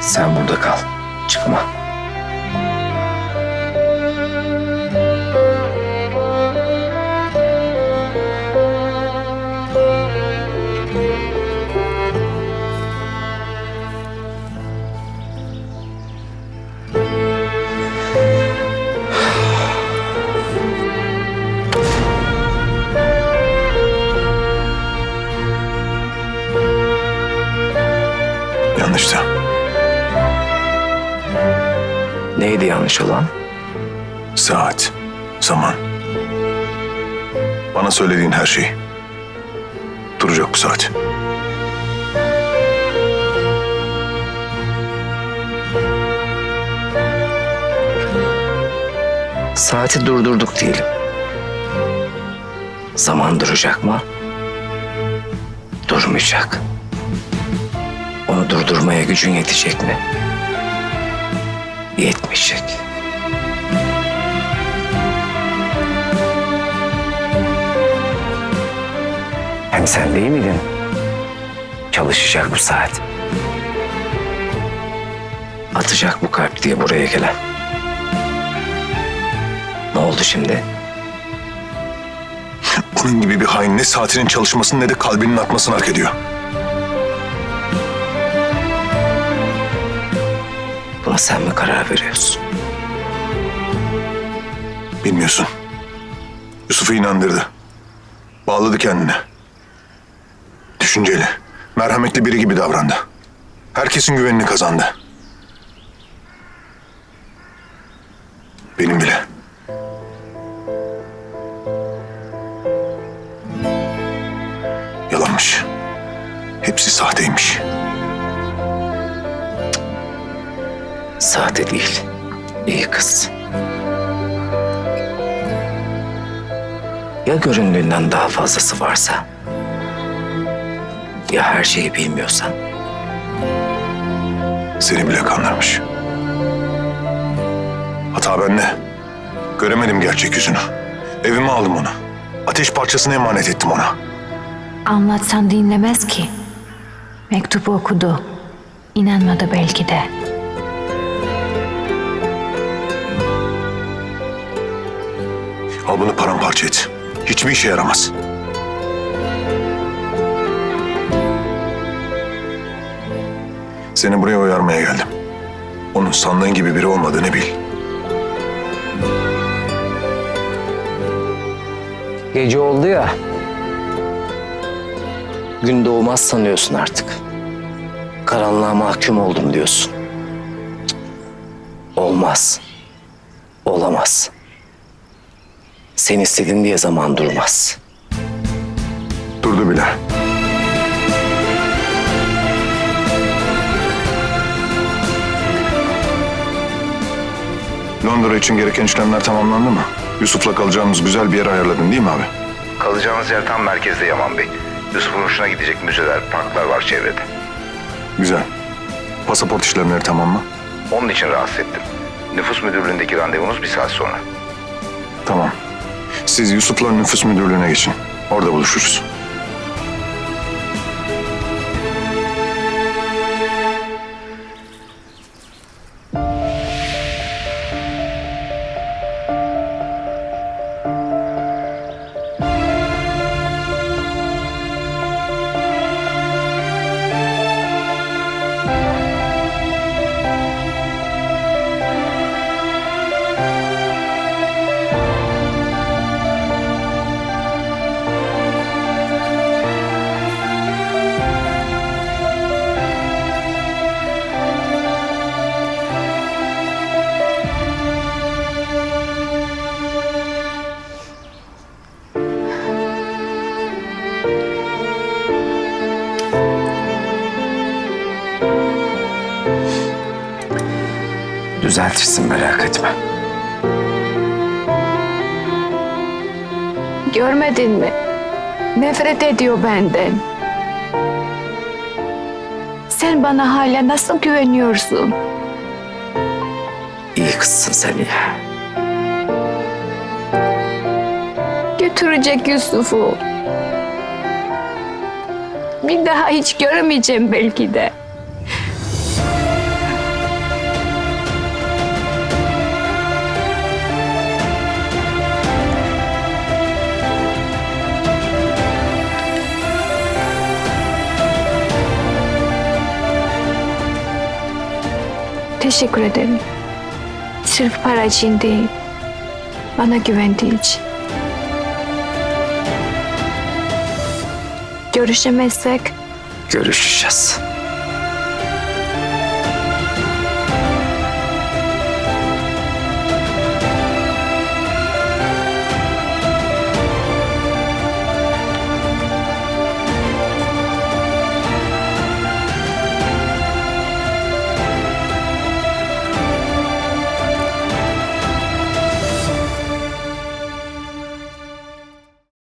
Sen burada kal. Çıkma. Neydi yanlış olan? Saat, zaman. Bana söylediğin her şey. Duracak bu saat. Saati durdurduk diyelim. Zaman duracak mı? Durmayacak. Onu durdurmaya gücün yetecek mi? Yetmeyecek. Hem sen değil miydin? Çalışacak bu saat. Atacak bu kalp diye buraya gelen. Ne oldu şimdi? Bunun gibi bir hain ne saatinin çalışmasını ne de kalbinin atmasını hak ediyor. Buna sen mi karar veriyorsun? Bilmiyorsun. Yusuf'u inandırdı. Bağladı kendine. Düşünceli, merhametli biri gibi davrandı. Herkesin güvenini kazandı. Benim bile. Yalanmış. Hepsi sahteymiş. Sahte değil. İyi kız. Ya göründüğünden daha fazlası varsa? Ya her şeyi bilmiyorsan? Seni bile kandırmış. Hata bende. Göremedim gerçek yüzünü. Evime aldım onu. Ateş parçasını emanet ettim ona. Anlatsan dinlemez ki. Mektubu okudu. İnanmadı belki de. Al bunu paramparça et. Hiçbir işe yaramaz. Seni buraya uyarmaya geldim. Onun sandığın gibi biri olmadığını bil. Gece oldu ya. Gün doğmaz sanıyorsun artık. Karanlığa mahkum oldum diyorsun. Olmaz. Olamaz. Sen istedin diye zaman durmaz. Durdu bile. Londra için gereken işlemler tamamlandı mı? Yusuf'la kalacağımız güzel bir yer ayarladın değil mi abi? Kalacağınız yer tam merkezde Yaman Bey. Yusuf'un hoşuna gidecek müzeler, parklar var çevrede. Güzel. Pasaport işlemleri tamam mı? Onun için rahatsız ettim. Nüfus müdürlüğündeki randevunuz bir saat sonra. Tamam. Siz Yusuf'la nüfus müdürlüğüne geçin. Orada buluşuruz. Düzeltirsin merak etme. Görmedin mi? Nefret ediyor benden. Sen bana hala nasıl güveniyorsun? İyi kızsın sen iyi. Götürecek Yusuf'u. Bir daha hiç göremeyeceğim belki de. Teşekkür ederim. Sırf para için değil, bana güvendiği için. Görüşemezsek Görüşeceğiz.